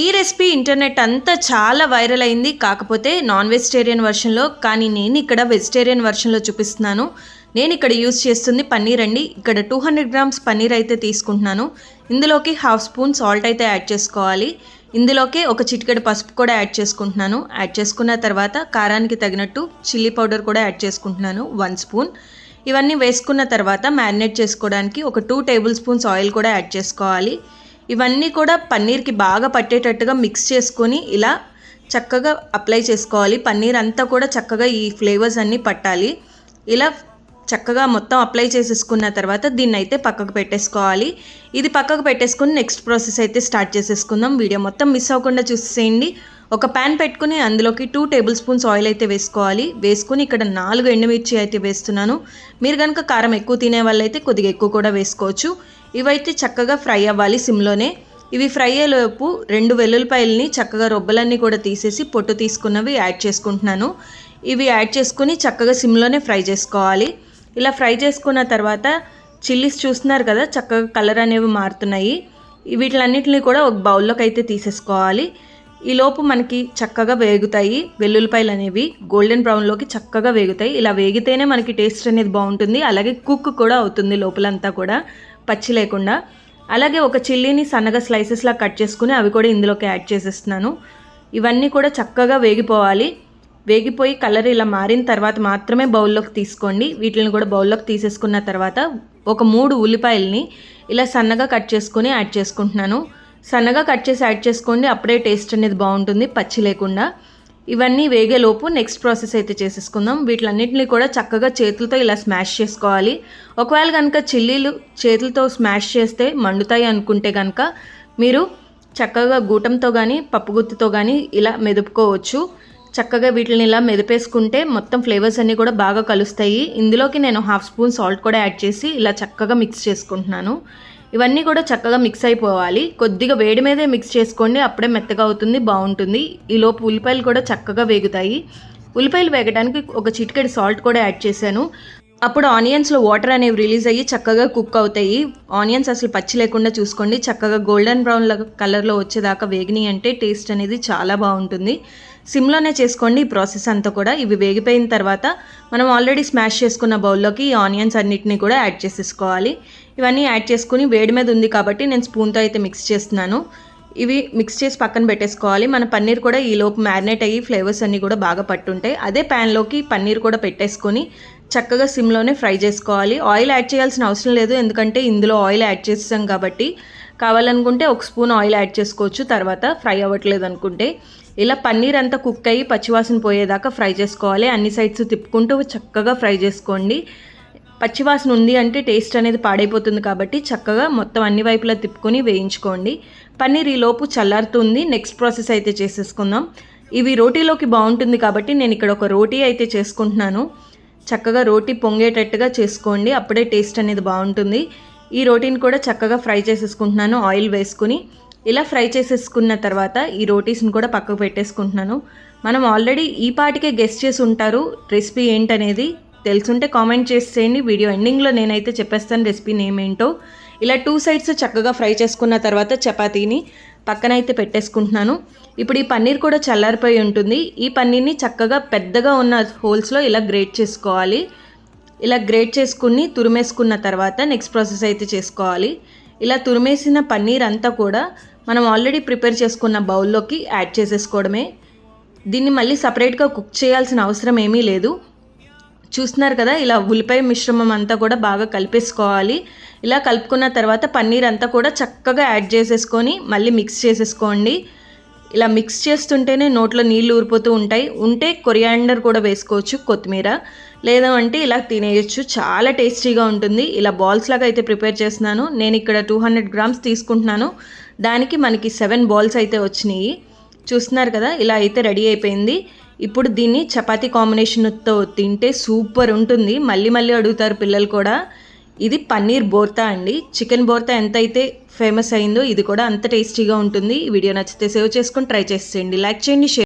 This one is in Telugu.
ఈ రెసిపీ ఇంటర్నెట్ అంతా చాలా వైరల్ అయింది. కాకపోతే నాన్ వెజిటేరియన్ వర్షన్లో కానీ నేను ఇక్కడ వెజిటేరియన్ వర్షన్లో చూపిస్తున్నాను. నేను ఇక్కడ యూస్ చేస్తుంది పన్నీర్ అండి. ఇక్కడ టూ హండ్రెడ్ గ్రామ్స్ పన్నీర్ అయితే తీసుకుంటున్నాను. ఇందులోకి హాఫ్ స్పూన్ సాల్ట్ అయితే యాడ్ చేసుకోవాలి. ఇందులోకి ఒక చిటికెడు పసుపు కూడా యాడ్ చేసుకుంటున్నాను. యాడ్ చేసుకున్న తర్వాత కారానికి తగినట్టు చిల్లీ పౌడర్ కూడా యాడ్ చేసుకుంటున్నాను. One spoon. ఇవన్నీ వేసుకున్న తర్వాత మ్యారినేట్ చేసుకోవడానికి ఒక టూ టేబుల్ స్పూన్స్ ఆయిల్ కూడా యాడ్ చేసుకోవాలి. ఇవన్నీ కూడా పన్నీర్కి బాగా పట్టేటట్టుగా మిక్స్ చేసుకొని ఇలా చక్కగా అప్లై చేసుకోవాలి. పన్నీర్ అంతా కూడా చక్కగా ఈ ఫ్లేవర్స్ అన్నీ పట్టాలి. ఇలా చక్కగా మొత్తం అప్లై చేసేసుకున్న తర్వాత దీన్ని అయితే పక్కకు పెట్టేసుకోవాలి. ఇది పక్కకు పెట్టేసుకుని నెక్స్ట్ ప్రాసెస్ అయితే స్టార్ట్ చేసేసుకుందాం. వీడియో మొత్తం మిస్ అవ్వకుండా చూసేయండి ఒక ప్యాన్ పెట్టుకుని అందులోకి టూ టేబుల్ స్పూన్స్ ఆయిల్ అయితే వేసుకోవాలి. వేసుకుని ఇక్కడ నాలుగు ఎండుమిర్చి అయితే వేస్తున్నాను. మీరు కనుక కారం ఎక్కువ తినే వాళ్ళైతే కొద్దిగా ఎక్కువ కూడా వేసుకోవచ్చు. ఇవైతే చక్కగా ఫ్రై అవ్వాలి సిమ్లోనే. ఇవి ఫ్రై అయ్యేలోపు రెండు వెల్లుల్లిపాయలని చక్కగా రొబ్బలన్నీ కూడా తీసేసి పొట్టు తీసుకున్నవి యాడ్ చేసుకుంటున్నాను. ఇవి యాడ్ చేసుకుని చక్కగా సిమ్లోనే ఫ్రై చేసుకోవాలి. ఇలా ఫ్రై చేసుకున్న తర్వాత చిల్లీస్ చూస్తున్నారు కదా చక్కగా కలర్ అనేవి మారుతున్నాయి. వీటిలన్నిటిని కూడా ఒక బౌల్లోకి అయితే తీసేసుకోవాలి ఈలోపు మనకి చక్కగా వేగుతాయి వెల్లుల్లిపాయలు అనేవి. గోల్డెన్ బ్రౌన్లోకి చక్కగా వేగుతాయి. ఇలా వేగితేనే మనకి టేస్ట్ అనేది బాగుంటుంది. అలాగే కుక్ కూడా అవుతుంది లోపలంతా కూడా. పచ్చి లేకుండా. అలాగే ఒక చిల్లీని సన్నగా స్లైసెస్లా కట్ చేసుకుని అవి కూడా ఇందులోకి యాడ్ చేసేస్తున్నాను. ఇవన్నీ కూడా చక్కగా వేగిపోవాలి. వేగిపోయి కలర్ ఇలా మారిన తర్వాత మాత్రమే బౌల్లోకి తీసుకోండి. వీటిని కూడా బౌల్లోకి తీసేసుకున్న తర్వాత ఒక మూడు ఉల్లిపాయలని ఇలా సన్నగా కట్ చేసుకుని యాడ్ చేసుకుంటున్నాను. సన్నగా కట్ చేసి యాడ్ చేసుకోండి అప్పుడే టేస్ట్ అనేది బాగుంటుంది పచ్చి లేకుండా. ఇవన్నీ వేగేలోపు నెక్స్ట్ ప్రాసెస్ అయితే చేసేసుకుందాం. వీటిలన్నింటినీ కూడా చక్కగా చేతులతో ఇలా స్మాష్ చేసుకోవాలి. ఒకవేళ కనుక చిల్లీలు చేతులతో స్మాష్ చేస్తే మండుతాయి అనుకుంటే కనుక మీరు చక్కగా గూటంతో కానీ పప్పుగుత్తితో కానీ ఇలా మెదుపుకోవచ్చు. చక్కగా వీటిని ఇలా మెదిపేసుకుంటే మొత్తం ఫ్లేవర్స్ అన్నీ కూడా బాగా కలుస్తాయి. ఇందులోకి నేను హాఫ్ స్పూన్ సాల్ట్ కూడా యాడ్ చేసి ఇలా చక్కగా మిక్స్ చేసుకుంటున్నాను. ఇవన్నీ కూడా చక్కగా మిక్స్ అయిపోవాలి. కొద్దిగా వేడి మీదే మిక్స్ చేసుకోండి అప్పుడే మెత్తగా అవుతుంది బాగుంటుంది. ఈలోపు ఉల్లిపాయలు కూడా చక్కగా వేగుతాయి. ఉల్లిపాయలు వేగడానికి ఒక చిటికెడు సాల్ట్ కూడా యాడ్ చేశాను. అప్పుడు ఆనియన్స్లో వాటర్ అనేవి రిలీజ్ అయ్యి చక్కగా కుక్ అవుతాయి. ఆనియన్స్ అసలు పచ్చి లేకుండా చూసుకోండి. చక్కగా గోల్డెన్ బ్రౌన్ కలర్లో వచ్చేదాకా వేగినాయి అంటే టేస్ట్ అనేది చాలా బాగుంటుంది. సిమ్లోనే చేసుకోండి ఈ ప్రాసెస్ అంతా కూడా. ఇవి వేగిపోయిన తర్వాత మనం ఆల్రెడీ స్మాష్ చేసుకున్న బౌల్లోకి ఈ ఆనియన్స్ అన్నిటిని కూడా యాడ్ చేసేసుకోవాలి. ఇవన్నీ యాడ్ చేసుకుని వేడి మీద ఉంది కాబట్టి నేను స్పూన్తో అయితే మిక్స్ చేస్తున్నాను. ఇవి మిక్స్ చేసి పక్కన పెట్టేసుకోవాలి. మన పన్నీర్ కూడా ఈ లోపు మ్యారినేట్ అయ్యి ఫ్లేవర్స్ అన్నీ కూడా బాగా పట్టుంటాయి. అదే ప్యాన్లోకి పన్నీర్ కూడా పెట్టేసుకొని చక్కగా సిమ్లోనే ఫ్రై చేసుకోవాలి. ఆయిల్ యాడ్ చేయాల్సిన అవసరం లేదు ఎందుకంటే ఇందులో ఆయిల్ యాడ్ చేసాం కాబట్టి. కావాలనుకుంటే ఒక స్పూన్ ఆయిల్ యాడ్ చేసుకోవచ్చు తర్వాత ఫ్రై అవ్వట్లేదు అనుకుంటే. ఇలా పన్నీర్ అంతా కుక్ అయ్యి పచ్చివాసన పోయేదాకా ఫ్రై చేసుకోవాలి. అన్ని సైడ్స్ తిప్పుకుంటూ చక్కగా ఫ్రై చేసుకోండి. పచ్చివాసన ఉంది అంటే టేస్ట్ అనేది పాడైపోతుంది కాబట్టి చక్కగా మొత్తం అన్ని వైపులా తిప్పుకొని వేయించుకోండి. పన్నీర్ ఈ లోపు చల్లారుతుంది. నెక్స్ట్ ప్రాసెస్ అయితే చేసేసుకుందాం. ఇవి రోటీలోకి బాగుంటుంది కాబట్టి నేను ఇక్కడ ఒక రోటీ అయితే చేసుకుంటున్నాను. చక్కగా రోటీ పొంగేటట్టుగా చేసుకోండి. అప్పుడే టేస్ట్ అనేది బాగుంటుంది. ఈ రోటీని కూడా చక్కగా ఫ్రై చేసేసుకుంటున్నాను ఆయిల్ వేసుకుని. ఇలా ఫ్రై చేసేసుకున్న తర్వాత ఈ రోటీస్ని కూడా పక్కకు పెట్టేసుకుంటున్నాను. మనం ఆల్రెడీ ఈ పాటికే గెస్ట్ చేసి ఉంటారు రెసిపీ ఏంటనేది. తెలుసుంటే కామెంట్ చేసేయండి వీడియో ఎండింగ్లో నేనైతే చెప్పేస్తాను రెసిపీ నేమ్ ఏంటో ఇలా టూ సైడ్స్ చక్కగా ఫ్రై చేసుకున్న తర్వాత చపాతీని పక్కనైతే పెట్టేసుకుంటున్నాను. ఇప్పుడు ఈ పన్నీర్ కూడా చల్లారిపోయి ఉంటుంది. ఈ పన్నీర్ని చక్కగా పెద్దగా ఉన్న హోల్స్లో ఇలా గ్రేట్ చేసుకోవాలి. ఇలా గ్రేట్ చేసుకుని తురిమేసుకున్న తర్వాత నెక్స్ట్ ప్రాసెస్ అయితే చేసుకోవాలి. ఇలా తురిమేసిన పన్నీర్ అంతా కూడా మనం ఆల్రెడీ ప్రిపేర్ చేసుకున్న బౌల్లోకి యాడ్ చేసేసుకోవడమే. దీన్ని మళ్ళీ సపరేట్గా కుక్ చేయాల్సిన అవసరం ఏమీ లేదు. చూస్తున్నారు కదా ఇలా ఉల్లిపాయ మిశ్రమం అంతా కూడా బాగా కలిపేసుకోవాలి. ఇలా కలుపుకున్న తర్వాత పన్నీర్ అంతా కూడా చక్కగా యాడ్ చేసేసుకొని మళ్ళీ మిక్స్ చేసేసుకోండి. ఇలా మిక్స్ చేస్తుంటేనే నోట్లో నీళ్ళు ఊరిపోతూ ఉంటాయి. ఉంటే కొరియాండర్ కూడా వేసుకోవచ్చు కొత్తిమీర. లేదా అంటే ఇలా తినేయచ్చు. చాలా టేస్టీగా ఉంటుంది. ఇలా బాల్స్ లాగా అయితే ప్రిపేర్ చేస్తున్నాను. నేను ఇక్కడ టూ హండ్రెడ్ గ్రామ్స్ తీసుకుంటున్నాను. దానికి మనకి సెవెన్ బాల్స్ అయితే వచ్చినాయి. చూస్తున్నారు కదా ఇలా అయితే రెడీ అయిపోయింది. ఇప్పుడు దీన్ని చపాతీ కాంబినేషన్తో తింటే సూపర్ ఉంటుంది. మళ్ళీ మళ్ళీ అడుగుతారు పిల్లలు కూడా ఇది పన్నీర్ బోర్తా అండి. చికెన్ బోర్తా ఎంత అయితే ఫేమస్ అయిందో ఇది కూడా అంత టేస్టీగా ఉంటుంది. ఈ వీడియో నచ్చితే సేవ్ చేసుకొని ట్రై చేసేయండి. లైక్ చేయండి షేర్